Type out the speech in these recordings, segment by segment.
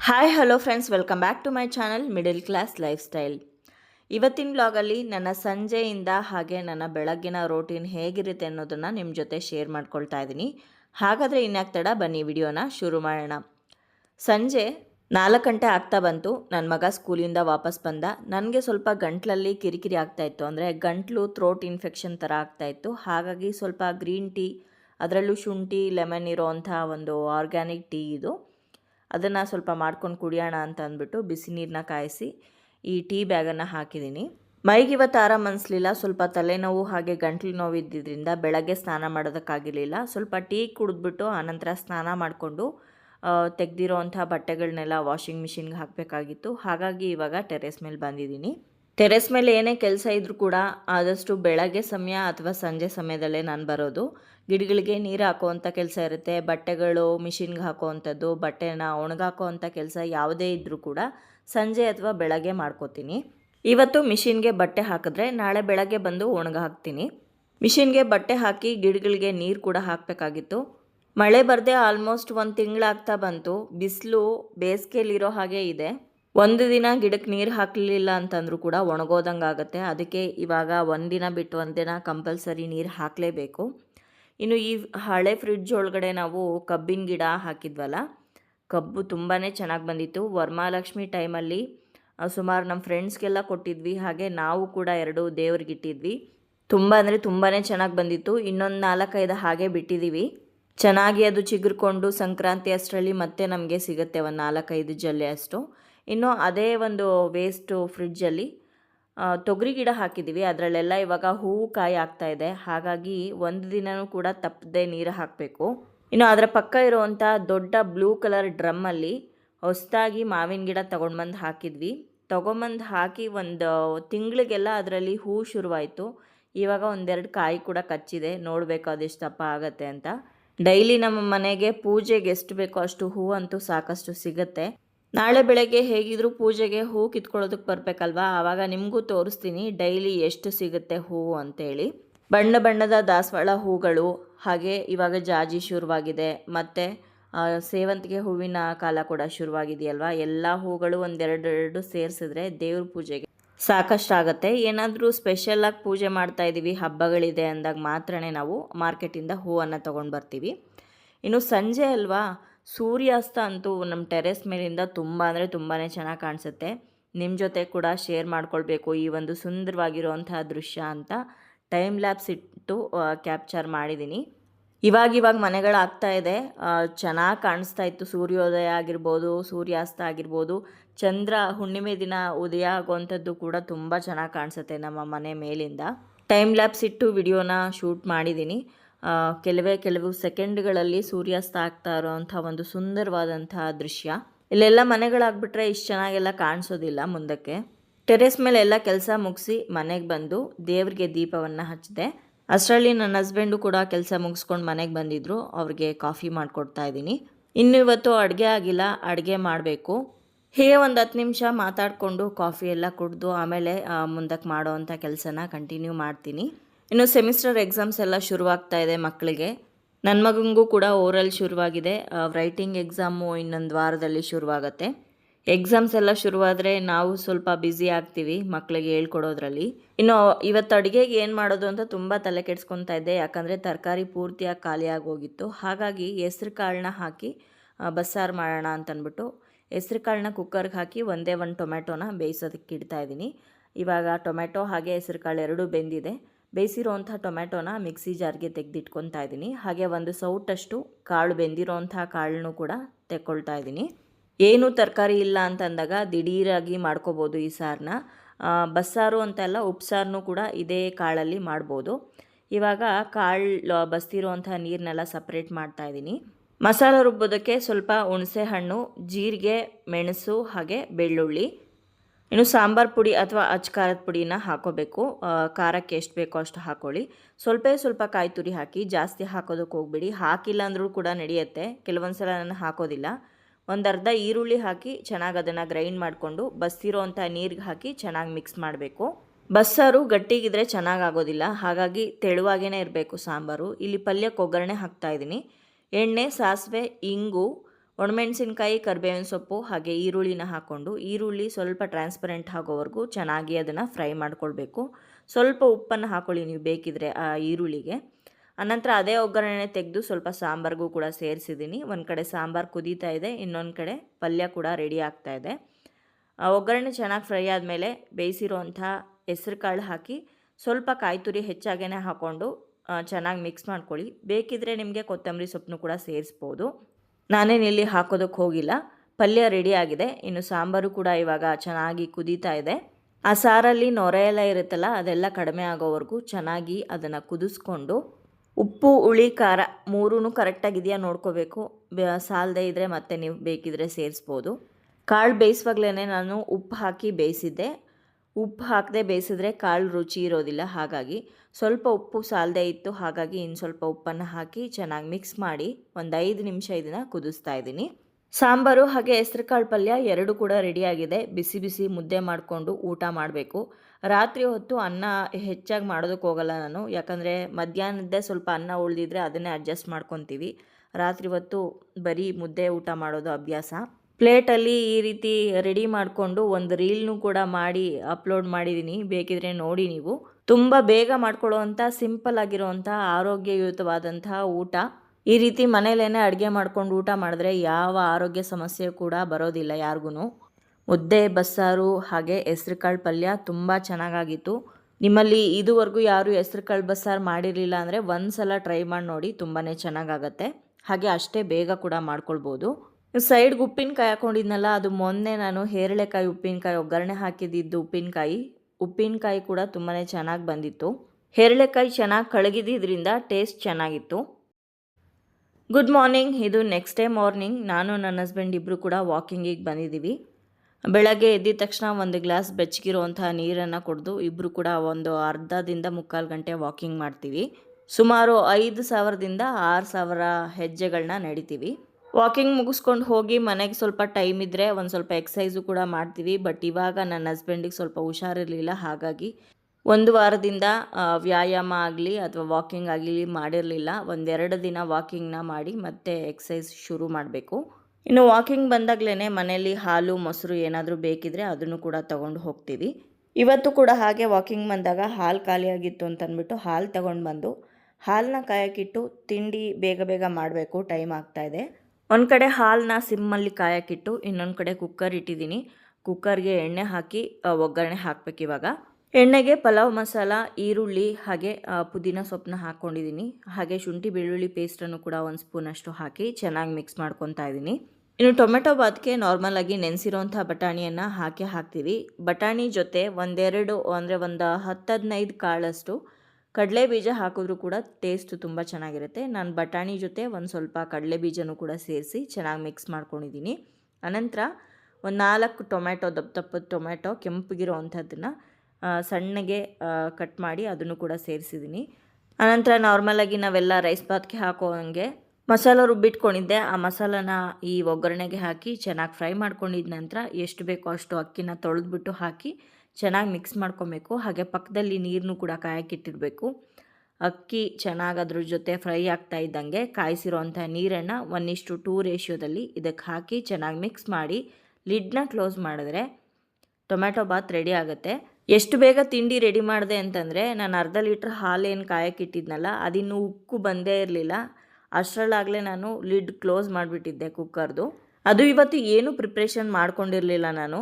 hi hello friends welcome back to my channel middle class lifestyle ಇವತ್ತಿನ ಬ್ಲಾಗಲ್ಲಿ ನನ್ನ ಸಂಜೆಯಿಂದ ಹಾಗೆ ನನ್ನ ಬೆಳಗ್ಗಿನ ರೋಟೀನ್ ಹೇಗಿರುತ್ತೆ ಅನ್ನೋದನ್ನು ನಿಮ್ಮ ಜೊತೆ ಶೇರ್ ಮಾಡ್ಕೊಳ್ತಾ ಇದ್ದೀನಿ ಹಾಗಾದರೆ ಇನ್ಯಾಕೆ ತಡ? ಬನ್ನಿ ವಿಡಿಯೋನ ಶುರು ಮಾಡೋಣ. ಸಂಜೆ ನಾಲ್ಕು ಗಂಟೆ ಆಗ್ತಾ ಬಂತು. ನನ್ನ ಮಗ ಸ್ಕೂಲಿಂದ ವಾಪಸ್ ಬಂದ. ನನಗೆ ಸ್ವಲ್ಪ ಗಂಟ್ಲಲ್ಲಿ ಕಿರಿಕಿರಿ ಆಗ್ತಾ ಇತ್ತು. ಅಂದರೆ ಗಂಟ್ಲು ಥ್ರೋಟ್ ಇನ್ಫೆಕ್ಷನ್ ಥರ ಆಗ್ತಾ ಇತ್ತು. ಹಾಗಾಗಿ ಸ್ವಲ್ಪ ಗ್ರೀನ್ ಟೀ ಅದರಲ್ಲೂ ಶುಂಠಿ ಲೆಮನ್ ಇರೋವಂಥ ಒಂದು ಆರ್ಗ್ಯಾನಿಕ್ ಟೀ ಇದು. ಅದನ್ನು ಸ್ವಲ್ಪ ಮಾಡ್ಕೊಂಡು ಕುಡಿಯೋಣ ಅಂತ ಅಂದ್ಬಿಟ್ಟು ಬಿಸಿ ನೀರನ್ನ ಕಾಯಿಸಿ ಈ ಟೀ ಬ್ಯಾಗನ್ನು ಹಾಕಿದ್ದೀನಿ. ಮೈಗೆ ಇವತ್ತು ಆರಾಮ್ ಅನಿಸ್ಲಿಲ್ಲ. ಸ್ವಲ್ಪ ತಲೆನೋವು ಹಾಗೆ ಗಂಟ್ಲು ನೋವು ಇದ್ದಿದ್ದರಿಂದ ಬೆಳಗ್ಗೆ ಸ್ನಾನ ಮಾಡೋದಕ್ಕಾಗಿರಲಿಲ್ಲ. ಸ್ವಲ್ಪ ಟೀ ಕುಡಿದ್ಬಿಟ್ಟು ಆನಂತರ ಸ್ನಾನ ಮಾಡಿಕೊಂಡು ತೆಗೆದಿರೋ ಅಂಥ ಬಟ್ಟೆಗಳನ್ನೆಲ್ಲ ವಾಷಿಂಗ್ ಮಿಷಿನ್ಗೆ ಹಾಕಬೇಕಾಗಿತ್ತು. ಹಾಗಾಗಿ ಇವಾಗ ಟೆರೆಸ್ ಮೇಲೆ ಬಂದಿದ್ದೀನಿ. ಟೆರೆಸ್ ಮೇಲೆ ಏನೇ ಕೆಲಸ ಇದ್ದರೂ ಕೂಡ ಆದಷ್ಟು ಬೆಳಗ್ಗೆ ಸಮಯ ಅಥವಾ ಸಂಜೆ ಸಮಯದಲ್ಲೇ ನಾನು ಬರೋದು. ಗಿಡಗಳಿಗೆ ನೀರು ಹಾಕುವಂಥ ಕೆಲಸ ಇರುತ್ತೆ. ಬಟ್ಟೆಗಳು ಮಿಷಿನ್ಗೆ ಹಾಕುವಂಥದ್ದು, ಬಟ್ಟೆನ ಒಣಗಾಕುವಂಥ ಕೆಲಸ ಯಾವುದೇ ಇದ್ದರೂ ಕೂಡ ಸಂಜೆ ಅಥವಾ ಬೆಳಗ್ಗೆ ಮಾಡ್ಕೋತೀನಿ. ಇವತ್ತು ಮಿಷಿನ್ಗೆ ಬಟ್ಟೆ ಹಾಕಿದ್ರೆ ನಾಳೆ ಬೆಳಗ್ಗೆ ಬಂದು ಒಣಗ ಹಾಕ್ತೀನಿ. ಮಿಷಿನ್ಗೆ ಬಟ್ಟೆ ಹಾಕಿ ಗಿಡಗಳಿಗೆ ನೀರು ಕೂಡ ಹಾಕಬೇಕಾಗಿತ್ತು. ಮಳೆ ಬರದೆ ಆಲ್ಮೋಸ್ಟ್ ಒಂದು ತಿಂಗಳಾಗ್ತಾ ಬಂತು. ಬಿಸಿಲು ಬೇಸಿಗೆಯಲ್ಲಿರೋ ಹಾಗೆ ಇದೆ. ಒಂದು ದಿನ ಗಿಡಕ್ಕೆ ನೀರು ಹಾಕಲಿಲ್ಲ ಅಂತಂದ್ರೂ ಕೂಡ ಒಣಗೋದಂಗೆ ಆಗುತ್ತೆ. ಅದಕ್ಕೆ ಇವಾಗ ಒಂದಿನ ಬಿಟ್ಟು ಒಂದಿನ ಕಂಪಲ್ಸರಿ ನೀರು ಹಾಕಲೇಬೇಕು. ಇನ್ನು ಈ ಹಳೆ ಫ್ರಿಡ್ಜ್ ಒಳಗಡೆ ನಾವು ಕಬ್ಬಿನ ಗಿಡ ಹಾಕಿದ್ವಲ್ಲ ಕಬ್ಬು ತುಂಬಾ ಚೆನ್ನಾಗಿ ಬಂದಿತ್ತು. ವರಮಹಾಲಕ್ಷ್ಮಿ ಟೈಮಲ್ಲಿ ಸುಮಾರು ನಮ್ಮ ಫ್ರೆಂಡ್ಸ್ಗೆಲ್ಲ ಕೊಟ್ಟಿದ್ವಿ. ಹಾಗೆ ನಾವು ಕೂಡ ಎರಡು ದೇವ್ರಿಗಿಟ್ಟಿದ್ವಿ ತುಂಬ ಅಂದರೆ ತುಂಬಾ ಚೆನ್ನಾಗಿ ಬಂದಿತ್ತು. ಇನ್ನೊಂದು ನಾಲ್ಕೈದು ಹಾಗೆ ಬಿಟ್ಟಿದ್ದೀವಿ ಚೆನ್ನಾಗಿ ಅದು ಚಿಗುರ್ಕೊಂಡು ಸಂಕ್ರಾಂತಿ ಅಷ್ಟರಲ್ಲಿ ಮತ್ತೆ ನಮಗೆ ಸಿಗುತ್ತೆ ಒಂದು ನಾಲ್ಕೈದು ಜಲ್ಲೆ ಅಷ್ಟು. ಇನ್ನು ಅದೇ ಒಂದು ವೇಸ್ಟು ಫ್ರಿಡ್ಜಲ್ಲಿ ತೊಗರಿ ಗಿಡ ಹಾಕಿದ್ದೀವಿ ಅದರಲ್ಲೆಲ್ಲ ಇವಾಗ ಹೂವು ಕಾಯಿ ಆಗ್ತಾ ಇದೆ. ಹಾಗಾಗಿ ಒಂದು ದಿನವೂ ಕೂಡ ತಪ್ಪದೆ ನೀರು ಹಾಕಬೇಕು. ಇನ್ನು ಅದರ ಪಕ್ಕ ಇರುವಂಥ ದೊಡ್ಡ ಬ್ಲೂ ಕಲರ್ ಡ್ರಮ್ಮಲ್ಲಿ ಹೊಸದಾಗಿ ಮಾವಿನ ಗಿಡ ತೊಗೊಂಡ್ಬಂದು ಹಾಕಿದ್ವಿ. ತೊಗೊಂಬಂದು ಹಾಕಿ ಒಂದು ತಿಂಗಳಿಗೆಲ್ಲ ಅದರಲ್ಲಿ ಹೂ ಶುರುವಾಯಿತು. ಇವಾಗ ಒಂದೆರಡು ಕಾಯಿ ಕೂಡ ಕಚ್ಚಿದೆ. ನೋಡಬೇಕು ಅದೆಷ್ಟು ದಪ್ಪ ಆಗತ್ತೆ ಅಂತ. ಡೈಲಿ ನಮ್ಮ ಮನೆಗೆ ಪೂಜೆಗೆ ಎಷ್ಟು ಬೇಕೋ ಅಷ್ಟು ಹೂ ಅಂತೂ ಸಾಕಷ್ಟು ಸಿಗುತ್ತೆ. ನಾಳೆ ಬೆಳಗ್ಗೆ ಹೇಗಿದ್ರೂ ಪೂಜೆಗೆ ಹೂ ಕಿತ್ಕೊಳ್ಳೋದಕ್ಕೆ ಬರಬೇಕಲ್ವಾ? ಆವಾಗ ನಿಮಗೂ ತೋರಿಸ್ತೀನಿ ಡೈಲಿ ಎಷ್ಟು ಸಿಗುತ್ತೆ ಹೂವು ಅಂತೇಳಿ. ಬಣ್ಣ ಬಣ್ಣದ ದಾಸವಾಳ ಹೂಗಳು, ಹಾಗೆ ಇವಾಗ ಜಾಜಿ ಶುರುವಾಗಿದೆ. ಮತ್ತು ಸೇವಂತಿಗೆ ಹೂವಿನ ಕಾಲ ಕೂಡ ಶುರುವಾಗಿದೆಯಲ್ವಾ? ಎಲ್ಲ ಹೂಗಳು ಒಂದೆರಡೆರಡು ಸೇರಿಸಿದ್ರೆ ದೇವ್ರ ಪೂಜೆಗೆ ಸಾಕಷ್ಟು ಆಗುತ್ತೆ ಏನಾದರೂ ಸ್ಪೆಷಲಾಗಿ ಪೂಜೆ ಮಾಡ್ತಾ ಇದ್ದೀವಿ ಹಬ್ಬಗಳಿದೆ ಅಂದಾಗ ಮಾತ್ರನೇ ನಾವು ಮಾರ್ಕೆಟಿಂದ ಹೂವನ್ನು ತೊಗೊಂಡು ಬರ್ತೀವಿ. ಇನ್ನು ಸಂಜೆ ಅಲ್ವಾ? ಸೂರ್ಯಾಸ್ತ ಅಂತೂ ನಮ್ಮ ಟೆರೆಸ್ ಮೇಲಿಂದ ತುಂಬ ಅಂದರೆ ತುಂಬಾ ಚೆನ್ನಾಗಿ ಕಾಣಿಸುತ್ತೆ. ನಿಮ್ಮ ಜೊತೆ ಕೂಡ ಶೇರ್ ಮಾಡ್ಕೊಳ್ಬೇಕು ಈ ಒಂದು ಸುಂದರವಾಗಿರುವಂತಹ ದೃಶ್ಯ ಅಂತ. ಟೈಮ್ ಲ್ಯಾಬ್ಸ್ ಇಟ್ಟು ಕ್ಯಾಪ್ಚರ್ ಮಾಡಿದ್ದೀನಿ ಇವಾಗ ಇವಾಗ ಮನೆಗಳಾಗ್ತಾ ಇದೆ. ಚೆನ್ನಾಗಿ ಕಾಣಿಸ್ತಾ ಇತ್ತು. ಸೂರ್ಯೋದಯ ಆಗಿರ್ಬೋದು, ಸೂರ್ಯಾಸ್ತ ಆಗಿರ್ಬೋದು, ಚಂದ್ರ ಹುಣ್ಣಿಮೆ ದಿನ ಉದಯ ಆಗುವಂಥದ್ದು ಕೂಡ ತುಂಬ ಚೆನ್ನಾಗಿ ಕಾಣಿಸುತ್ತೆ ನಮ್ಮ ಮನೆ ಮೇಲಿಂದ. ಟೈಮ್ ಲ್ಯಾಬ್ಸ್ ಇಟ್ಟು ವಿಡಿಯೋನ ಶೂಟ್ ಮಾಡಿದ್ದೀನಿ ಕೆಲವೇ ಕೆಲವು ಸೆಕೆಂಡ್ಗಳಲ್ಲಿ ಸೂರ್ಯಾಸ್ತ ಆಗ್ತಾ ಇರೋವಂಥ ಒಂದು ಸುಂದರವಾದಂಥ ದೃಶ್ಯ. ಇಲ್ಲೆಲ್ಲ ಮನೆಗಳಾಗ್ಬಿಟ್ರೆ ಇಷ್ಟು ಚೆನ್ನಾಗೆಲ್ಲ ಕಾಣಿಸೋದಿಲ್ಲ ಮುಂದಕ್ಕೆ. ಟೆರೆಸ್ ಮೇಲೆ ಎಲ್ಲ ಕೆಲಸ ಮುಗಿಸಿ ಮನೆಗೆ ಬಂದು ದೇವ್ರಿಗೆ ದೀಪವನ್ನು ಹಚ್ಚಿದೆ. ಅಷ್ಟರಲ್ಲಿ ನನ್ನ ಹಸ್ಬೆಂಡು ಕೂಡ ಕೆಲಸ ಮುಗಿಸ್ಕೊಂಡು ಮನೆಗೆ ಬಂದಿದ್ದರು ಅವ್ರಿಗೆ ಕಾಫಿ ಮಾಡಿಕೊಡ್ತಾ ಇದ್ದೀನಿ. ಇನ್ನು ಇವತ್ತು ಅಡುಗೆ ಆಗಿಲ್ಲ, ಅಡುಗೆ ಮಾಡಬೇಕು. ಹೀಗೆ ಒಂದು ಹತ್ತು ನಿಮಿಷ ಮಾತಾಡಿಕೊಂಡು ಕಾಫಿ ಎಲ್ಲ ಕುಡಿದು ಆಮೇಲೆ ಮುಂದಕ್ಕೆ ಮಾಡೋ ಅಂಥ ಕೆಲಸನ ಕಂಟಿನ್ಯೂ ಮಾಡ್ತೀನಿ. ಇನ್ನು ಸೆಮಿಸ್ಟರ್ ಎಕ್ಸಾಮ್ಸ್ ಎಲ್ಲ ಶುರುವಾಗ್ತಾ ಇದೆ ಮಕ್ಕಳಿಗೆ ನನ್ನ ಮಗನಿಗೂ ಕೂಡ ಓರಲ್ ಶುರುವಾಗಿದೆ. ರೈಟಿಂಗ್ ಎಕ್ಸಾಮು ಇನ್ನೊಂದು ವಾರದಲ್ಲಿ ಶುರುವಾಗತ್ತೆ. ಎಕ್ಸಾಮ್ಸ್ ಎಲ್ಲ ಶುರುವಾದರೆ ನಾವು ಸ್ವಲ್ಪ ಬ್ಯುಸಿ ಆಗ್ತೀವಿ ಮಕ್ಕಳಿಗೆ ಹೇಳ್ಕೊಡೋದ್ರಲ್ಲಿ. ಇನ್ನು ಇವತ್ತು ಅಡುಗೆಗೆ ಏನು ಮಾಡೋದು ಅಂತ ತುಂಬ ತಲೆ ಕೆಡ್ಸ್ಕೊತಾ ಇದ್ದೆ. ಯಾಕಂದರೆ ತರಕಾರಿ ಪೂರ್ತಿಯಾಗಿ ಖಾಲಿಯಾಗಿ ಹೋಗಿತ್ತು. ಹಾಗಾಗಿ ಹೆಸ್ರು ಕಾಳನ್ನ ಹಾಕಿ ಬಸ್ಸಾರು ಮಾಡೋಣ ಅಂತಂದ್ಬಿಟ್ಟು ಹೆಸ್ರು ಕಾಳನ್ನ ಕುಕ್ಕರ್ಗೆ ಹಾಕಿ ಒಂದೇ ಒಂದು ಟೊಮೆಟೊನ ಬೇಯಿಸೋದಕ್ಕೆ ಇಡ್ತಾ ಇದ್ದೀನಿ. ಇವಾಗ ಟೊಮೆಟೊ ಹಾಗೆ ಹೆಸ್ರು ಕಾಳು ಎರಡೂ ಬೆಂದಿದೆ. ಬೇಯಿಸಿರೋವಂಥ ಟೊಮೆಟೊನ ಮಿಕ್ಸಿ ಜಾರ್ಗೆ ತೆಗೆದಿಟ್ಕೊತಾ ಇದ್ದೀನಿ. ಹಾಗೆ ಒಂದು ಸೌಟಷ್ಟು ಕಾಳು ಬೆಂದಿರೋವಂಥ ಕಾಳನ್ನು ಕೂಡ ತೆಕ್ಕೊಳ್ತಾ ಇದ್ದೀನಿ. ಏನು ತರಕಾರಿ ಇಲ್ಲ ಅಂತಂದಾಗ ದಿಢೀರಾಗಿ ಮಾಡ್ಕೋಬೋದು ಈ ಸಾರನ್ನ ಬಸ್ಸಾರು ಅಂತೆಲ್ಲ ಉಪ್ಸಾರನು ಕೂಡ ಇದೇ ಕಾಳಲ್ಲಿ ಮಾಡ್ಬೋದು. ಇವಾಗ ಕಾಳು ಬಸ್ತಿರುವಂಥ ನೀರನ್ನೆಲ್ಲ ಸಪ್ರೇಟ್ ಮಾಡ್ತಾ ಇದ್ದೀನಿ. ಮಸಾಲ ರುಬ್ಬೋದಕ್ಕೆ ಸ್ವಲ್ಪ ಹುಣಸೆ ಹಣ್ಣು, ಜೀರಿಗೆ, ಮೆಣಸು, ಹಾಗೆ ಬೆಳ್ಳುಳ್ಳಿ. ಇನ್ನು ಸಾಂಬಾರು ಪುಡಿ ಅಥವಾ ಅಚ್ಚ ಖಾರದ ಪುಡಿನ ಹಾಕೋಬೇಕು. ಖಾರಕ್ಕೆ ಎಷ್ಟು ಬೇಕೋ ಅಷ್ಟು ಹಾಕೊಳ್ಳಿ. ಸ್ವಲ್ಪ ಸ್ವಲ್ಪ ಕಾಯಿ ತುರಿ ಹಾಕಿ ಜಾಸ್ತಿ ಹಾಕೋದಕ್ಕೆ ಹೋಗ್ಬೇಡಿ. ಹಾಕಿಲ್ಲ ಅಂದರೂ ಕೂಡ ನಡೆಯುತ್ತೆ. ಕೆಲವೊಂದು ಸಲ ನಾನು ಹಾಕೋದಿಲ್ಲ. ಒಂದು ಅರ್ಧ ಈರುಳ್ಳಿ ಹಾಕಿ ಚೆನ್ನಾಗಿ ಅದನ್ನು ಗ್ರೈಂಡ್ ಮಾಡಿಕೊಂಡು ಬಸ್ತಿರೋ ಅಂಥ ನೀರಿಗೆ ಹಾಕಿ ಚೆನ್ನಾಗಿ ಮಿಕ್ಸ್ ಮಾಡಬೇಕು. ಬಸ್ಸಾರು ಗಟ್ಟಿಗಿದ್ರೆ ಚೆನ್ನಾಗಿ ಆಗೋದಿಲ್ಲ, ಹಾಗಾಗಿ ತೆಳುವಾಗೇ ಇರಬೇಕು ಸಾಂಬಾರು. ಇಲ್ಲಿ ಪಲ್ಯಕ್ಕೆ ಒಗ್ಗರಣೆ ಹಾಕ್ತಾ ಇದ್ದೀನಿ. ಎಣ್ಣೆ, ಸಾಸಿವೆ, ಇಂಗು, ಒಣಮೆಣಸಿನ್ಕಾಯಿ, ಕರಿಬೇವಿನ ಸೊಪ್ಪು ಹಾಗೆ ಈರುಳ್ಳಿನ ಹಾಕ್ಕೊಂಡು ಈರುಳ್ಳಿ ಸ್ವಲ್ಪ ಟ್ರಾನ್ಸ್ಪರೆಂಟ್ ಆಗೋವರೆಗೂ ಚೆನ್ನಾಗಿ ಅದನ್ನು ಫ್ರೈ ಮಾಡ್ಕೊಳ್ಬೇಕು. ಸ್ವಲ್ಪ ಉಪ್ಪನ್ನು ಹಾಕ್ಕೊಳ್ಳಿ ನೀವು ಬೇಕಿದ್ರೆ ಆ ಈರುಳ್ಳಿಗೆ. ಅನಂತರ ಅದೇ ಒಗ್ಗರಣೆ ತೆಗೆದು ಸ್ವಲ್ಪ ಸಾಂಬಾರ್ಗೂ ಕೂಡ ಸೇರಿಸಿದ್ದೀನಿ. ಒಂದು ಕಡೆ ಸಾಂಬಾರು ಕುದೀತಾ ಇದೆ, ಇನ್ನೊಂದು ಕಡೆ ಪಲ್ಯ ಕೂಡ ರೆಡಿ ಆಗ್ತಾ ಇದೆ. ಒಗ್ಗರಣೆ ಚೆನ್ನಾಗಿ ಫ್ರೈ ಆದಮೇಲೆ ಬೇಯಿಸಿರೋಂಥ ಹೆಸ್ರು ಕಾಳು ಹಾಕಿ ಸ್ವಲ್ಪ ಕಾಯಿ ತುರಿ ಹೆಚ್ಚಾಗೇ ಹಾಕ್ಕೊಂಡು ಚೆನ್ನಾಗಿ ಮಿಕ್ಸ್ ಮಾಡ್ಕೊಳ್ಳಿ. ಬೇಕಿದ್ರೆ ನಿಮಗೆ ಕೊತ್ತಂಬರಿ ಸೊಪ್ಪನ್ನು ಕೂಡ ಸೇರಿಸ್ಬೋದು. ನಾನೇನಿಲ್ಲಿ ಹಾಕೋದಕ್ಕೆ ಹೋಗಿಲ್ಲ. ಪಲ್ಯ ರೆಡಿ ಆಗಿದೆ. ಇನ್ನು ಸಾಂಬಾರು ಕೂಡ ಇವಾಗ ಚೆನ್ನಾಗಿ ಕುದೀತಾ ಇದೆ. ಆ ಸಾರಲ್ಲಿ ನೊರೆ ಎಲ್ಲ ಇರುತ್ತಲ್ಲ, ಅದೆಲ್ಲ ಕಡಿಮೆ ಆಗೋವರೆಗೂ ಚೆನ್ನಾಗಿ ಅದನ್ನು ಕುದಿಸ್ಕೊಂಡು ಉಪ್ಪು, ಹುಳಿ, ಖಾರ ಮೂರೂ ಕರೆಕ್ಟಾಗಿದೆಯಾ ನೋಡ್ಕೋಬೇಕು. ಸಾಲದೇ ಇದ್ದರೆ ಮತ್ತೆ ನೀವು ಬೇಕಿದ್ರೆ ಸೇರಿಸ್ಬೋದು. ಕಾಳು ಬೇಯಿಸುವಾಗಲೇ ನಾನು ಉಪ್ಪು ಹಾಕಿ ಬೇಯಿಸಿದ್ದೆ. ಉಪ್ಪು ಹಾಕದೆ ಬೇಯಿಸಿದ್ರೆ ಕಾಳು ರುಚಿ ಇರೋದಿಲ್ಲ, ಹಾಗಾಗಿ. ಸ್ವಲ್ಪ ಉಪ್ಪು ಸಾಲದೇ ಇತ್ತು, ಹಾಗಾಗಿ ಇನ್ನು ಸ್ವಲ್ಪ ಉಪ್ಪನ್ನು ಹಾಕಿ ಚೆನ್ನಾಗಿ ಮಿಕ್ಸ್ ಮಾಡಿ ಒಂದು ಐದು ನಿಮಿಷ ಇದನ್ನು ಕುದಿಸ್ತಾ ಇದ್ದೀನಿ. ಸಾಂಬಾರು ಹಾಗೆ ಹೆಸ್ರು ಕಾಳು ಪಲ್ಯ ಎರಡು ಕೂಡ ರೆಡಿಯಾಗಿದೆ ಬಿಸಿ ಬಿಸಿ ಮುದ್ದೆ ಮಾಡಿಕೊಂಡು ಊಟ ಮಾಡಬೇಕು. ರಾತ್ರಿ ಹೊತ್ತು ಅನ್ನ ಹೆಚ್ಚಾಗಿ ಮಾಡೋದಕ್ಕೆ ಹೋಗಲ್ಲ ನಾನು. ಯಾಕಂದರೆ ಮಧ್ಯಾಹ್ನದ್ದೇ ಸ್ವಲ್ಪ ಅನ್ನ ಉಳಿದಿದ್ರೆ ಅದನ್ನೇ ಅಡ್ಜಸ್ಟ್ ಮಾಡ್ಕೊತೀವಿ. ರಾತ್ರಿ ಹೊತ್ತು ಬರೀ ಮುದ್ದೆ ಊಟ ಮಾಡೋದು ಅಭ್ಯಾಸ. ಪ್ಲೇಟಲ್ಲಿ ಈ ರೀತಿ ರೆಡಿ ಮಾಡಿಕೊಂಡು ಒಂದು ರೀಲ್ನು ಕೂಡ ಮಾಡಿ ಅಪ್ಲೋಡ್ ಮಾಡಿದ್ದೀನಿ ಬೇಕಿದ್ರೆ ನೋಡಿ ನೀವು. ತುಂಬ ಬೇಗ ಮಾಡ್ಕೊಳ್ಳುವಂಥ ಸಿಂಪಲ್ ಆಗಿರುವಂಥ ಆರೋಗ್ಯಯುತವಾದಂತಹ ಊಟ. ಈ ರೀತಿ ಮನೇಲೇನೆ ಅಡುಗೆ ಮಾಡ್ಕೊಂಡು ಊಟ ಮಾಡಿದ್ರೆ ಯಾವ ಆರೋಗ್ಯ ಸಮಸ್ಯೆ ಕೂಡ ಬರೋದಿಲ್ಲ ಯಾರಿಗೂ ಮುದ್ದೆ, ಬಸ್ಸಾರು ಹಾಗೆ ಹೆಸ್ರುಕಾಳು ಪಲ್ಯ ತುಂಬ ಚೆನ್ನಾಗಾಗಿತ್ತು. ನಿಮ್ಮಲ್ಲಿ ಇದುವರೆಗೂ ಯಾರು ಹೆಸ್ರುಕಾಳು ಬಸ್ಸಾರು ಮಾಡಿರಲಿಲ್ಲ ಅಂದರೆ ಒಂದು ಸಲ ಟ್ರೈ ಮಾಡಿ ನೋಡಿ ತುಂಬಾ ಚೆನ್ನಾಗಾಗತ್ತೆ. ಹಾಗೆ ಅಷ್ಟೇ ಬೇಗ ಕೂಡ ಮಾಡ್ಕೊಳ್ಬೋದು. ಸೈಡ್ಗೆ ಉಪ್ಪಿನಕಾಯಿ ಹಾಕೊಂಡಿದ್ನಲ್ಲ, ಅದು ಮೊನ್ನೆ ನಾನು ಹೇರಳೆಕಾಯಿ ಉಪ್ಪಿನಕಾಯಿ, ಒಗ್ಗರಣೆ ಹಾಕಿದ್ದಿದ್ದು ಉಪ್ಪಿನಕಾಯಿ. ಉಪ್ಪಿನಕಾಯಿ ಕೂಡ ತುಂಬಾ ಚೆನ್ನಾಗಿ ಬಂದಿತ್ತು. ಹೇರಳೆಕಾಯಿ ಚೆನ್ನಾಗಿ ಕಳಗಿದ್ದಿದ್ರಿಂದ ಟೇಸ್ಟ್ ಚೆನ್ನಾಗಿತ್ತು. ಗುಡ್ ಮಾರ್ನಿಂಗ್, ಇದು ನೆಕ್ಸ್ಟ್ ಡೇ ಮಾರ್ನಿಂಗ್. ನಾನು ನನ್ನ ಹಸ್ಬೆಂಡ್ ಇಬ್ಬರು ಕೂಡ ವಾಕಿಂಗಿಗೆ ಬಂದಿದ್ದೀವಿ ಬೆಳಗ್ಗೆ ಎದ್ದಿದ ತಕ್ಷಣ ಒಂದು ಗ್ಲಾಸ್ ಬೆಚ್ಚಗಿರುವಂತಹ ನೀರನ್ನು ಕುಡಿದು ಇಬ್ಬರು ಕೂಡ ಒಂದು ಅರ್ಧದಿಂದ ಮುಕ್ಕಾಲು ಗಂಟೆ ವಾಕಿಂಗ್ ಮಾಡ್ತೀವಿ. ಸುಮಾರು ಐದು ಸಾವಿರದಿಂದ ಆರು ಸಾವಿರ ಹೆಜ್ಜೆಗಳನ್ನ ನಡಿತೀವಿ. ವಾಕಿಂಗ್ ಮುಗಿಸ್ಕೊಂಡು ಹೋಗಿ ಮನೆಗೆ ಸ್ವಲ್ಪ ಟೈಮ್ ಇದ್ದರೆ ಒಂದು ಸ್ವಲ್ಪ ಎಕ್ಸಸೈಸು ಕೂಡ ಮಾಡ್ತೀವಿ. ಬಟ್ ಇವಾಗ ನನ್ನ ಹಸ್ಬೆಂಡಿಗೆ ಸ್ವಲ್ಪ ಹುಷಾರಿರಲಿಲ್ಲ. ಹಾಗಾಗಿ ಒಂದು ವಾರದಿಂದ ವ್ಯಾಯಾಮ ಆಗಲಿ ಅಥವಾ ವಾಕಿಂಗ್ ಆಗಲಿ ಮಾಡಿರಲಿಲ್ಲ. ಒಂದೆರಡು ದಿನ ವಾಕಿಂಗ್ನ ಮಾಡಿ ಮತ್ತೆ ಎಕ್ಸಸೈಸ್ ಶುರು ಮಾಡಬೇಕು. ಇನ್ನು ವಾಕಿಂಗ್ ಬಂದಾಗ್ಲೇ ಮನೆಯಲ್ಲಿ ಹಾಲು, ಮೊಸರು ಏನಾದರೂ ಬೇಕಿದ್ರೆ ಅದನ್ನು ಕೂಡ ತಗೊಂಡು ಹೋಗ್ತೀವಿ. ಇವತ್ತು ಕೂಡ ಹಾಗೆ ವಾಕಿಂಗ್ ಬಂದಾಗ ಹಾಲು ಖಾಲಿಯಾಗಿತ್ತು ಅಂತಂದ್ಬಿಟ್ಟು ಹಾಲು ತಗೊಂಡು ಬಂದು ಹಾಲನ್ನ ಕಾಯಕ್ಕಿಟ್ಟು ತಿಂಡಿ ಬೇಗ ಬೇಗ ಮಾಡಬೇಕು, ಟೈಮ್ ಆಗ್ತಾ ಇದೆ. ಒಂದು ಕಡೆ ಹಾಲನ್ನ ಸಿಮ್ಮಲ್ಲಿ ಕಾಯಕ್ಕಿಟ್ಟು ಇನ್ನೊಂದು ಕಡೆ ಕುಕ್ಕರ್ ಇಟ್ಟಿದ್ದೀನಿ. ಕುಕ್ಕರ್ಗೆ ಎಣ್ಣೆ ಹಾಕಿ ಒಗ್ಗರಣೆ ಹಾಕ್ಬೇಕು ಇವಾಗ. ಎಣ್ಣೆಗೆ ಪಲಾವ್ ಮಸಾಲ, ಈರುಳ್ಳಿ ಹಾಗೆ ಪುದೀನ ಸೊಪ್ಪನ್ನ ಹಾಕ್ಕೊಂಡಿದ್ದೀನಿ. ಹಾಗೆ ಶುಂಠಿ ಬೆಳ್ಳುಳ್ಳಿ ಪೇಸ್ಟನ್ನು ಕೂಡ ಒಂದು ಸ್ಪೂನಷ್ಟು ಹಾಕಿ ಚೆನ್ನಾಗಿ ಮಿಕ್ಸ್ ಮಾಡ್ಕೊತಾ ಇದ್ದೀನಿ ಇನ್ನು ಟೊಮೆಟೊ ಬಾತ್ಗೆ ನಾರ್ಮಲ್ ಆಗಿ ನೆನೆಸಿರೋಂಥ ಬಟಾಣಿಯನ್ನು ಹಾಕಿ ಹಾಕ್ತೀವಿ. ಬಟಾಣಿ ಜೊತೆ ಒಂದೆರಡು ಅಂದರೆ ಒಂದು ಹತ್ತು ಹದಿನೈದು ಕಾಳಷ್ಟು ಕಡಲೆ ಬೀಜ ಹಾಕಿದ್ರೂ ಕೂಡ ಟೇಸ್ಟ್ ತುಂಬ ಚೆನ್ನಾಗಿರುತ್ತೆ. ನಾನು ಬಟಾಣಿ ಜೊತೆ ಒಂದು ಸ್ವಲ್ಪ ಕಡಲೆ ಬೀಜನೂ ಕೂಡ ಸೇರಿಸಿ ಚೆನ್ನಾಗಿ ಮಿಕ್ಸ್ ಮಾಡ್ಕೊಂಡಿದ್ದೀನಿ ಅನಂತರ ಒಂದು ನಾಲ್ಕು ಟೊಮೆಟೊ, ದಪ್ಪ ದಪ್ಪದ ಟೊಮೆಟೊ ಕೆಂಪಗಿರೋ ಅಂಥದ್ದನ್ನು ಸಣ್ಣಗೆ ಕಟ್ ಮಾಡಿ ಅದನ್ನು ಕೂಡ ಸೇರಿಸಿದ್ದೀನಿ. ಆನಂತರ ನಾರ್ಮಲಾಗಿ ನಾವೆಲ್ಲ ರೈಸ್ ಬಾತ್ಗೆ ಹಾಕೋ ಹಂಗೆ ಮಸಾಲ ರುಬ್ಬಿಟ್ಕೊಂಡಿದ್ದೆ. ಆ ಮಸಾಲನ ಈ ಒಗ್ಗರಣೆಗೆ ಹಾಕಿ ಚೆನ್ನಾಗಿ ಫ್ರೈ ಮಾಡ್ಕೊಂಡಿದ ನಂತರ ಎಷ್ಟು ಬೇಕೋ ಅಷ್ಟು ಅಕ್ಕಿನ ತೊಳೆದ್ಬಿಟ್ಟು ಹಾಕಿ ಚೆನ್ನಾಗಿ ಮಿಕ್ಸ್ ಮಾಡ್ಕೊಬೇಕು. ಹಾಗೆ ಪಕ್ಕದಲ್ಲಿ ನೀರನ್ನು ಕೂಡ ಕಾಯಕ್ಕಿಟ್ಟಿರಬೇಕು ಅಕ್ಕಿ ಚೆನ್ನಾಗಿ ಅದ್ರ ಜೊತೆ ಫ್ರೈ ಆಗ್ತಾ ಇದ್ದಂಗೆ ಕಾಯಿಸಿರೋಂಥ ನೀರನ್ನು ಒನ್ ಇಷ್ಟು ಟೂ ರೇಷಿಯೋದಲ್ಲಿ ಇದಕ್ಕೆ ಹಾಕಿ ಚೆನ್ನಾಗಿ ಮಿಕ್ಸ್ ಮಾಡಿ ಲಿಡ್ನ ಕ್ಲೋಸ್ ಮಾಡಿದ್ರೆ ಟೊಮ್ಯಾಟೊ ಬಾತ್ ರೆಡಿ ಆಗುತ್ತೆ. ಎಷ್ಟು ಬೇಗ ತಿಂಡಿ ರೆಡಿ ಮಾಡಿದೆ ಅಂತಂದರೆ ನಾನು ಅರ್ಧ ಲೀಟ್ರ್ ಹಾಲೇನು ಕಾಯಕ್ಕಿಟ್ಟಿದ್ನಲ್ಲ ಅದಿನ್ನು ಉಕ್ಕು ಬಂದೇ ಇರಲಿಲ್ಲ. ಅಷ್ಟರಲ್ಲಾಗಲೇ ನಾನು ಲಿಡ್ ಕ್ಲೋಸ್ ಮಾಡಿಬಿಟ್ಟಿದ್ದೆ ಕುಕ್ಕರ್ದು ಅದು ಇವತ್ತು ಏನು ಪ್ರಿಪ್ರೇಷನ್ ಮಾಡ್ಕೊಂಡಿರಲಿಲ್ಲ ನಾನು.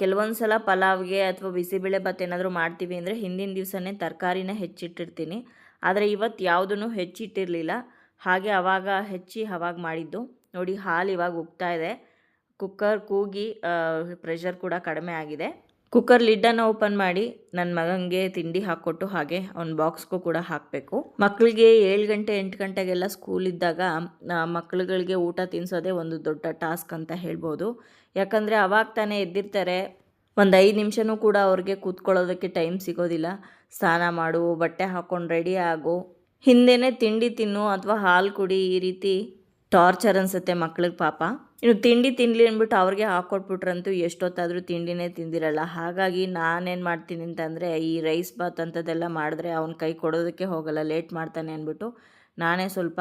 ಕೆಲವೊಂದು ಸಲ ಪಲಾವ್ಗೆ ಅಥವಾ ಬಿಸಿಬೇಳೆ ಭಾತ್ ಏನಾದರೂ ಮಾಡ್ತೀವಿ ಅಂದರೆ ಹಿಂದಿನ ದಿವಸನೇ ತರಕಾರಿನ ಹೆಚ್ಚಿಟ್ಟಿರ್ತೀನಿ. ಆದರೆ ಇವತ್ತು ಯಾವುದೂ ಹೆಚ್ಚಿಟ್ಟಿರಲಿಲ್ಲ. ಹಾಗೆ ಆವಾಗ ಹೆಚ್ಚಿ ಅವಾಗ ಮಾಡಿದ್ದು. ನೋಡಿ, ಹಾಲು ಇವಾಗ ಉಗ್ತಾ ಇದೆ. ಕುಕ್ಕರ್ ಕೂಗಿ ಪ್ರೆಷರ್ ಕೂಡ ಕಡಿಮೆ ಆಗಿದೆ. ಕುಕ್ಕರ್ ಲಿಡ್ಡನ್ನು ಓಪನ್ ಮಾಡಿ ನನ್ನ ಮಗನಿಗೆ ತಿಂಡಿ ಹಾಕ್ಕೊಟ್ಟು ಹಾಗೆ ಅವ್ನ ಬಾಕ್ಸ್ಗೂ ಕೂಡ ಹಾಕಬೇಕು. ಮಕ್ಕಳಿಗೆ ಏಳು ಗಂಟೆ, ಎಂಟು ಗಂಟೆಗೆಲ್ಲ ಸ್ಕೂಲ್ ಇದ್ದಾಗ ಮಕ್ಕಳುಗಳಿಗೆ ಊಟ ತಿನ್ಸೋದೇ ಒಂದು ದೊಡ್ಡ ಟಾಸ್ಕ್ ಅಂತ ಹೇಳ್ಬೋದು. ಯಾಕಂದರೆ ಅವಾಗ ತಾನೇ ಎದ್ದಿರ್ತಾರೆ. ಒಂದು ಐದು ನಿಮಿಷನೂ ಕೂಡ ಅವ್ರಿಗೆ ಕೂತ್ಕೊಳ್ಳೋದಕ್ಕೆ ಟೈಮ್ ಸಿಗೋದಿಲ್ಲ. ಸ್ನಾನ ಮಾಡು, ಬಟ್ಟೆ ಹಾಕ್ಕೊಂಡು ರೆಡಿ ಆಗು. ಹಿಂದೆನೇ ತಿಂಡಿ ತಿನ್ನು, ಅಥವಾ ಹಾಲು ಕುಡಿ ಈ ರೀತಿ ಟಾರ್ಚರ್ ಅನಿಸುತ್ತೆ ಮಕ್ಳಿಗೆ ಪಾಪ. ಇನ್ನು ತಿಂಡಿ ತಿನ್ನಲಿ ಅಂದ್ಬಿಟ್ಟು ಅವ್ರಿಗೆ ಹಾಕ್ಕೊಟ್ಬಿಟ್ರಂತೂ ಎಷ್ಟೊತ್ತಾದರೂ ತಿಂಡಿನೇ ತಿಂದಿರಲ್ಲ. ಹಾಗಾಗಿ ನಾನೇನು ಮಾಡ್ತೀನಿ ಅಂತಂದರೆ ಈ ರೈಸ್ ಬಾತ್ ಅಂಥದ್ದೆಲ್ಲ ಮಾಡಿದ್ರೆ ಅವ್ನ ಕೈ ಕೊಡೋದಕ್ಕೆ ಹೋಗಲ್ಲ ಲೇಟ್ ಮಾಡ್ತಾನೆ ಅಂದ್ಬಿಟ್ಟು ನಾನೇ ಸ್ವಲ್ಪ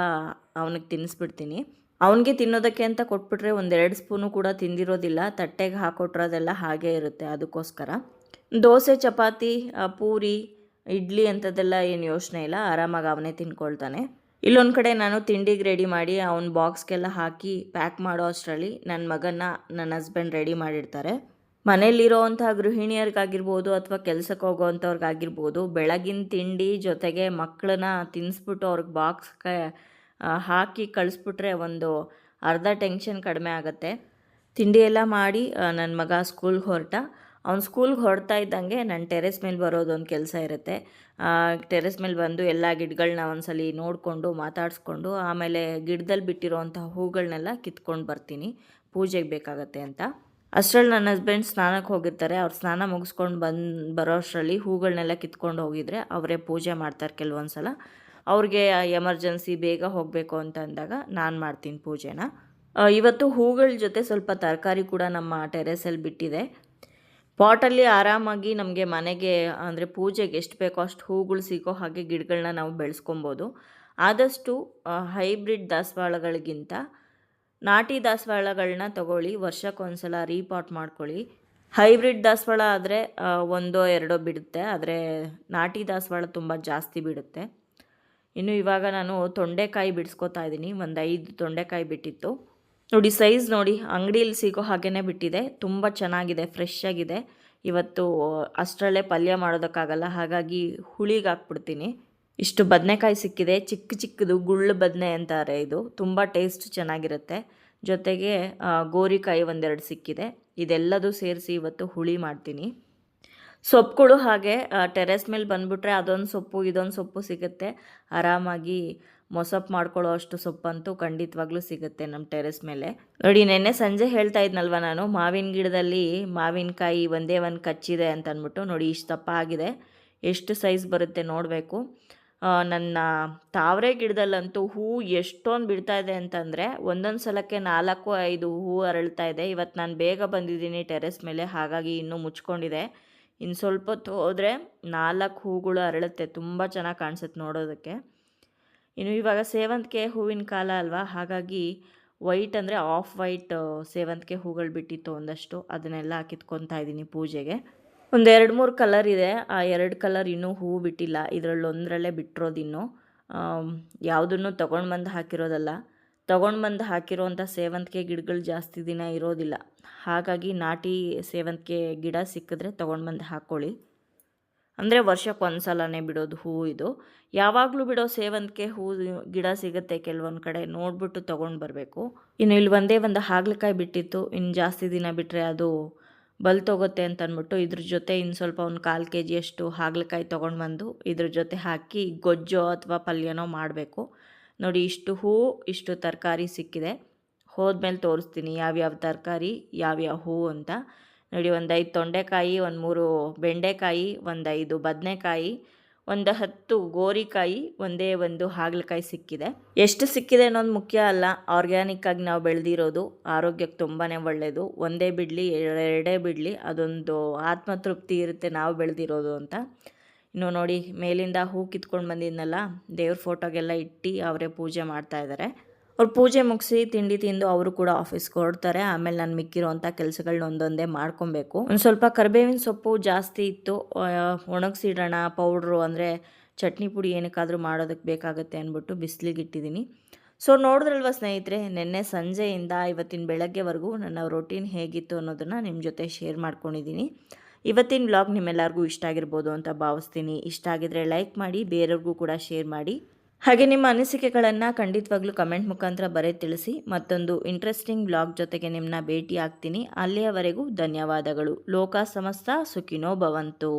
ಅವನಿಗೆ ತಿನ್ನಿಸ್ಬಿಡ್ತೀನಿ ಅವನಿಗೆ ತಿನ್ನೋದಕ್ಕೆ ಅಂತ ಕೊಟ್ಬಿಟ್ರೆ ಒಂದೆರಡು ಸ್ಪೂನು ಕೂಡ ತಿಂದಿರೋದಿಲ್ಲ, ತಟ್ಟೆಗೆ ಹಾಕ್ಕೊಟ್ರೋದೆಲ್ಲ ಹಾಗೇ ಇರುತ್ತೆ ಅದಕ್ಕೋಸ್ಕರ. ದೋಸೆ, ಚಪಾತಿ ಪೂರಿ, ಇಡ್ಲಿ ಅಂಥದ್ದೆಲ್ಲ ಏನು ಯೋಚನೆ ಇಲ್ಲ, ಆರಾಮಾಗಿ ಅವನೇ ತಿನ್ಕೊಳ್ತಾನೆ. ಇಲ್ಲೊಂದು ಕಡೆ ನಾನು ತಿಂಡಿಗೆ ರೆಡಿ ಮಾಡಿ ಅವನ ಬಾಕ್ಸ್ಗೆಲ್ಲ ಹಾಕಿ ಪ್ಯಾಕ್ ಮಾಡೋ ಅಷ್ಟರಲ್ಲಿ ನನ್ನ ಮಗನ ನನ್ನ ಹಸ್ಬೆಂಡ್ ರೆಡಿ ಮಾಡಿರ್ತಾರೆ. ಮನೇಲಿರೋವಂಥ ಗೃಹಿಣಿಯರಿಗಾಗಿರ್ಬೋದು ಅಥವಾ ಕೆಲಸಕ್ಕೆ ಹೋಗೋವಂಥವ್ರಿಗಾಗಿರ್ಬೋದು ಬೆಳಗಿನ ತಿಂಡಿ ಜೊತೆಗೆ ಮಕ್ಕಳನ್ನ ತಿನ್ನಿಸ್ಬಿಟ್ಟು ಅವ್ರಿಗೆ ಬಾಕ್ಸ್ಗೆ ಹಾಕಿ ಕಳಿಸ್ಬಿಟ್ರೆ ಒಂದು ಅರ್ಧ ಟೆನ್ಷನ್ ಕಡಿಮೆ ಆಗುತ್ತೆ. ತಿಂಡಿ ಎಲ್ಲ ಮಾಡಿ ನನ್ನ ಮಗ ಸ್ಕೂಲ್ಗೆ ಹೊರಟ. ಅವ್ನು ಸ್ಕೂಲ್ಗೆ ಹೊರಡ್ತಾ ಇದ್ದಂಗೆ ನನ್ನ ಟೆರೆಸ್ ಮೇಲೆ ಬರೋದೊಂದು ಕೆಲಸ ಇರುತ್ತೆ. ಟೆರೆಸ್ ಮೇಲೆ ಬಂದು ಎಲ್ಲ ಗಿಡಗಳನ್ನ ಒಂದ್ಸಲಿ ನೋಡಿಕೊಂಡು ಮಾತಾಡಿಸ್ಕೊಂಡು ಆಮೇಲೆ ಗಿಡದಲ್ಲಿ ಬಿಟ್ಟಿರೋವಂಥ ಹೂಗಳನ್ನೆಲ್ಲ ಕಿತ್ಕೊಂಡು ಬರ್ತೀನಿ. ಪೂಜೆಗೆ ಬೇಕಾಗತ್ತೆ ಅಂತ. ಅಷ್ಟರಲ್ಲಿ ನನ್ನ ಹಸ್ಬೆಂಡ್ ಸ್ನಾನಕ್ಕೆ ಹೋಗಿರ್ತಾರೆ. ಅವ್ರು ಸ್ನಾನ ಮುಗಿಸ್ಕೊಂಡು ಬಂದು ಬರೋ ಅಷ್ಟರಲ್ಲಿ ಹೂಗಳನ್ನೆಲ್ಲ ಕಿತ್ಕೊಂಡು ಹೋಗಿದ್ರೆ ಅವರೇ ಪೂಜೆ ಮಾಡ್ತಾರೆ ಕೆಲವೊಂದು ಸಲ ಅವ್ರಿಗೆ ಎಮರ್ಜೆನ್ಸಿ ಬೇಗ ಹೋಗಬೇಕು ಅಂತ ಅಂದಾಗ ನಾನು ಮಾಡ್ತೀನಿ ಪೂಜೆನ. ಇವತ್ತು ಹೂಗಳ ಜೊತೆ ಸ್ವಲ್ಪ ತರಕಾರಿ ಕೂಡ ನಮ್ಮ ಟೆರೆಸಲ್ಲಿ ಬಿಟ್ಟಿದೆ. ಪಾಟಲ್ಲಿ ಆರಾಮಾಗಿ ನಮಗೆ ಮನೆಗೆ, ಅಂದರೆ ಪೂಜೆಗೆ ಎಷ್ಟು ಬೇಕೋ ಅಷ್ಟು ಹೂಗಳು ಸಿಗೋ ಹಾಗೆ ಗಿಡಗಳನ್ನ ನಾವು ಬೆಳೆಸ್ಕೊಬೋದು. ಆದಷ್ಟು ಹೈಬ್ರಿಡ್ ದಾಸವಾಳಗಳಿಗಿಂತ ನಾಟಿ ದಾಸವಾಳಗಳನ್ನ ತಗೊಳ್ಳಿ, ವರ್ಷಕ್ಕೊಂದ್ಸಲ ರೀಪಾಟ್ ಮಾಡ್ಕೊಳ್ಳಿ. ಹೈಬ್ರಿಡ್ ದಾಸವಾಳ ಆದರೆ ಒಂದೋ ಎರಡೋ ಬಿಡುತ್ತೆ, ಆದರೆ ನಾಟಿ ದಾಸವಾಳ ತುಂಬ ಜಾಸ್ತಿ ಬಿಡುತ್ತೆ. ಇನ್ನು ಇವಾಗ ನಾನು ತೊಂಡೆಕಾಯಿ ಬಿಡಿಸ್ಕೊತಾ ಇದ್ದೀನಿ, ಒಂದು ಐದು ತೊಂಡೆಕಾಯಿ ಬಿಟ್ಟಿತ್ತು. ನೋಡಿ ಸೈಜ್ ನೋಡಿ ಅಂಗಡಿಯಲ್ಲಿ ಸಿಗೋ ಹಾಗೇ ಬಿಟ್ಟಿದೆ. ತುಂಬ ಚೆನ್ನಾಗಿದೆ ಫ್ರೆಶ್ ಆಗಿದೆ. ಇವತ್ತು ಅಷ್ಟರಲ್ಲೇ ಪಲ್ಯ ಮಾಡೋದಕ್ಕಾಗಲ್ಲ, ಹಾಗಾಗಿ ಹುಳಿಗೆ ಹಾಕ್ಬಿಡ್ತೀನಿ. ಇಷ್ಟು ಬದನೆಕಾಯಿ ಸಿಕ್ಕಿದೆ, ಚಿಕ್ಕ ಚಿಕ್ಕದು ಗುಳ್ಳು ಬದನೆ ಅಂತಾರೆ ಇದು. ತುಂಬ ಟೇಸ್ಟ್ ಚೆನ್ನಾಗಿರುತ್ತೆ. ಜೊತೆಗೆ ಗೋರಿಕಾಯಿ ಒಂದೆರಡು ಸಿಕ್ಕಿದೆ. ಇದೆಲ್ಲದೂ ಸೇರಿಸಿ ಇವತ್ತು ಹುಳಿ ಮಾಡ್ತೀನಿ. ಸೊಪ್ಪುಗಳು ಹಾಗೆ ಟೆರೆಸ್ ಮೇಲೆ ಬಂದುಬಿಟ್ರೆ ಅದೊಂದು ಸೊಪ್ಪು, ಇದೊಂದು ಸೊಪ್ಪು ಸಿಗುತ್ತೆ. ಆರಾಮಾಗಿ ಮೊಸಪ್ಪು ಮಾಡ್ಕೊಳ್ಳೋ ಅಷ್ಟು ಸೊಪ್ಪಂತೂ ಖಂಡಿತವಾಗ್ಲೂ ಸಿಗುತ್ತೆ ನಮ್ಮ ಟೆರೆಸ್ ಮೇಲೆ. ನೋಡಿ, ನೆನ್ನೆ ಸಂಜೆ ಹೇಳ್ತಾ ಇದ್ನಲ್ವ ನಾನು, ಮಾವಿನ ಗಿಡದಲ್ಲಿ ಮಾವಿನಕಾಯಿ ಒಂದೇ ಒಂದು ಕಚ್ಚಿದೆ ಅಂತ ಅಂದ್ಬಿಟ್ಟು ನೋಡಿ ಇಷ್ಟು ದಪ್ಪ ಆಗಿದೆ ಎಷ್ಟು ಸೈಜ್ ಬರುತ್ತೆ ನೋಡಬೇಕು. ನನ್ನ ತಾವರೆ ಗಿಡದಲ್ಲಂತೂ ಹೂವು ಎಷ್ಟೊಂದು ಬಿಡ್ತಾ ಇದೆ ಅಂತಂದರೆ ಒಂದೊಂದು ಸಲಕ್ಕೆ ನಾಲ್ಕು, ಐದು ಹೂವು ಅರಳ್ತಾ ಇದೆ. ಇವತ್ತು ನಾನು ಬೇಗ ಬಂದಿದ್ದೀನಿ ಟೆರೆಸ್ ಮೇಲೆ, ಹಾಗಾಗಿ ಇನ್ನೂ ಮುಚ್ಕೊಂಡಿದೆ. ಇನ್ನು ಸ್ವಲ್ಪ ಹೋದರೆ ನಾಲ್ಕು ಹೂಗಳು ಅರಳುತ್ತೆ, ತುಂಬ ಚೆನ್ನಾಗಿ ಕಾಣಿಸುತ್ತೆ ನೋಡೋದಕ್ಕೆ. ಇನ್ನು ಇವಾಗ ಸೇವಂತಿಗೆ ಹೂವಿನ ಕಾಲ ಅಲ್ವಾ? ಹಾಗಾಗಿ ವೈಟ್ ಅಂದರೆ ಆಫ್ ವೈಟ್ ಸೇವಂತಿಗೆ ಹೂಗಳು ಬಿಟ್ಟಿತ್ತು ಒಂದಷ್ಟು. ಅದನ್ನೆಲ್ಲ ಕಿತ್ಕೊತಾ ಇದ್ದೀನಿ ಪೂಜೆಗೆ. ಒಂದು ಎರಡು ಮೂರು ಕಲರ್ ಇದೆ. ಆ ಎರಡು ಕಲರ್ ಇನ್ನೂ ಹೂವು ಬಿಟ್ಟಿಲ್ಲ. ಇದರಲ್ಲಿ ಒಂದರಲ್ಲೇ ಬಿಟ್ಟಿರೋದು ಇನ್ನೂ ಯಾವುದನ್ನು ತೊಗೊಂಡು ಬಂದು ಹಾಕಿರೋದಲ್ಲ. ತೊಗೊಂಡು ಬಂದು ಹಾಕಿರೋವಂಥ ಸೇವಂತಿಗೆ ಗಿಡಗಳು ಜಾಸ್ತಿ ದಿನ ಇರೋದಿಲ್ಲ. ಹಾಗಾಗಿ ನಾಟಿ ಸೇವಂತಿಗೆ ಗಿಡ ಸಿಕ್ಕಿದ್ರೆ ತೊಗೊಂಡು ಬಂದು ಹಾಕ್ಕೊಳ್ಳಿ. ಅಂದರೆ ವರ್ಷಕ್ಕೆ ಒಂದು ಸಲನೇ ಬಿಡೋದು ಹೂವು ಇದು. ಯಾವಾಗಲೂ ಬಿಡೋ ಸೇವಂತಿಗೆ ಹೂ ಗಿಡ ಸಿಗುತ್ತೆ ಕೆಲವೊಂದು ಕಡೆ, ನೋಡಿಬಿಟ್ಟು ತೊಗೊಂಡು ಬರಬೇಕು. ಇನ್ನು ಇಲ್ಲಿ ಒಂದೇ ಒಂದು ಹಾಗಲಕಾಯಿ ಬಿಟ್ಟಿತ್ತು, ಇನ್ನು ಜಾಸ್ತಿ ದಿನ ಬಿಟ್ಟರೆ ಅದು ಬಲ್ತೋಗುತ್ತೆ ಅಂತ ಅಂದ್ಬಿಟ್ಟು ಇದ್ರ ಜೊತೆ ಇನ್ನು ಸ್ವಲ್ಪ ಒಂದು ಕಾಲು ಕೆ ಜಿಯಷ್ಟು ಹಾಗಲಕಾಯಿ ತೊಗೊಂಡು ಬಂದು ಇದ್ರ ಜೊತೆ ಹಾಕಿ ಗೊಜ್ಜೋ ಅಥವಾ ಪಲ್ಯನೋ ಮಾಡಬೇಕು. ನೋಡಿ, ಇಷ್ಟು ಹೂವು ಇಷ್ಟು ತರಕಾರಿ ಸಿಕ್ಕಿದೆ. ಹೋದ್ಮೇಲೆ ತೋರಿಸ್ತೀನಿ ಯಾವ್ಯಾವ ತರಕಾರಿ, ಯಾವ್ಯಾವ ಹೂವು ಅಂತ. ನೋಡಿ ಒಂದು ಐದು ತೊಂಡೆಕಾಯಿ, ಒಂದು ಮೂರು ಬೆಂಡೆಕಾಯಿ ಒಂದು ಐದು ಬದನೆಕಾಯಿ, ಒಂದು ಹತ್ತು ಗೋರಿಕಾಯಿ, ಒಂದೇ ಒಂದು ಹಾಗಲಕಾಯಿ ಸಿಕ್ಕಿದೆ. ಎಷ್ಟು ಸಿಕ್ಕಿದೆ ಅನ್ನೋದು ಮುಖ್ಯ ಅಲ್ಲ. ಆರ್ಗ್ಯಾನಿಕ್ ಆಗಿ ನಾವು ಬೆಳೆದಿರೋದು ಆರೋಗ್ಯಕ್ಕೆ ತುಂಬಾ ಒಳ್ಳೆಯದು ಒಂದೇ ಬಿಡಲಿ, ಎರಡೇ ಬಿಡಲಿ, ಅದೊಂದು ಆತ್ಮತೃಪ್ತಿ ಇರುತ್ತೆ ನಾವು ಬೆಳೆದಿರೋದು ಅಂತ. ಇನ್ನು ನೋಡಿ, ಮೇಲಿಂದ ಹೂ ಕಿತ್ಕೊಂಡು ಬಂದಿದ್ನಲ್ಲ, ದೇವ್ರ ಫೋಟೋಗೆಲ್ಲ ಇಟ್ಟು ಅವರೇ ಪೂಜೆ ಮಾಡ್ತಾ ಇದ್ದಾರೆ. ಅವ್ರು ಪೂಜೆ ಮುಗಿಸಿ ತಿಂಡಿ ತಿಂದು ಅವರು ಕೂಡ ಆಫೀಸ್ಗೆ ಹೊರಡ್ತಾರೆ. ಆಮೇಲೆ ನಾನು ಮಿಕ್ಕಿರೋಂಥ ಕೆಲಸಗಳನ್ನ ಒಂದೊಂದೇ ಮಾಡ್ಕೊಬೇಕು. ಒಂದು ಸ್ವಲ್ಪ ಕರಿಬೇವಿನ ಸೊಪ್ಪು ಜಾಸ್ತಿ ಇತ್ತು. ಒಣಗಿಸಿಡೋಣ, ಪೌಡ್ರು ಅಂದರೆ ಚಟ್ನಿ ಪುಡಿ ಏನಕ್ಕಾದರೂ ಮಾಡೋದಕ್ಕೆ ಬೇಕಾಗುತ್ತೆ ಅಂದ್ಬಿಟ್ಟು ಬಿಸಿಲಿಗೆ ಇಟ್ಟಿದ್ದೀನಿ. ಸೊ ನೋಡಿದ್ರಲ್ವ ಸ್ನೇಹಿತರೆ, ನಿನ್ನೆ ಸಂಜೆಯಿಂದ ಇವತ್ತಿನ ಬೆಳಗ್ಗೆವರೆಗೂ ನನ್ನ ರೊಟೀನ್ ಹೇಗಿತ್ತು ಅನ್ನೋದನ್ನು ನಿಮ್ಮ ಜೊತೆ ಶೇರ್ ಮಾಡ್ಕೊಂಡಿದ್ದೀನಿ. ಇವತ್ತಿನ ವ್ಲಾಗ್ ನಿಮ್ಮೆಲ್ಲರಿಗೂ ಇಷ್ಟ ಆಗಿರ್ಬೋದು ಅಂತ ಭಾವಿಸ್ತೀನಿ. ಇಷ್ಟ ಆಗಿದ್ರೆ ಲೈಕ್ ಮಾಡಿ, ಬೇರೆಯವ್ರಿಗೂ ಕೂಡ ಶೇರ್ ಮಾಡಿ. ಹಾಗೆ ನಿಮ್ಮ ಅನಿಸಿಕೆಗಳನ್ನು ಖಂಡಿತವಾಗ್ಲೂ ಕಮೆಂಟ್ ಮುಖಾಂತರ ಬರೆ ತಿಳಿಸಿ. ಮತ್ತೊಂದು ಇಂಟ್ರೆಸ್ಟಿಂಗ್ ಬ್ಲಾಗ್ ಜೊತೆಗೆ ನಿಮ್ಮನ್ನ ಭೇಟಿ ಆಗ್ತೀನಿ ಅಲ್ಲಿಯವರೆಗೂ ಧನ್ಯವಾದಗಳು. ಲೋಕ ಸಮಸ್ತ ಸುಖಿನೋ ಭವಂತು.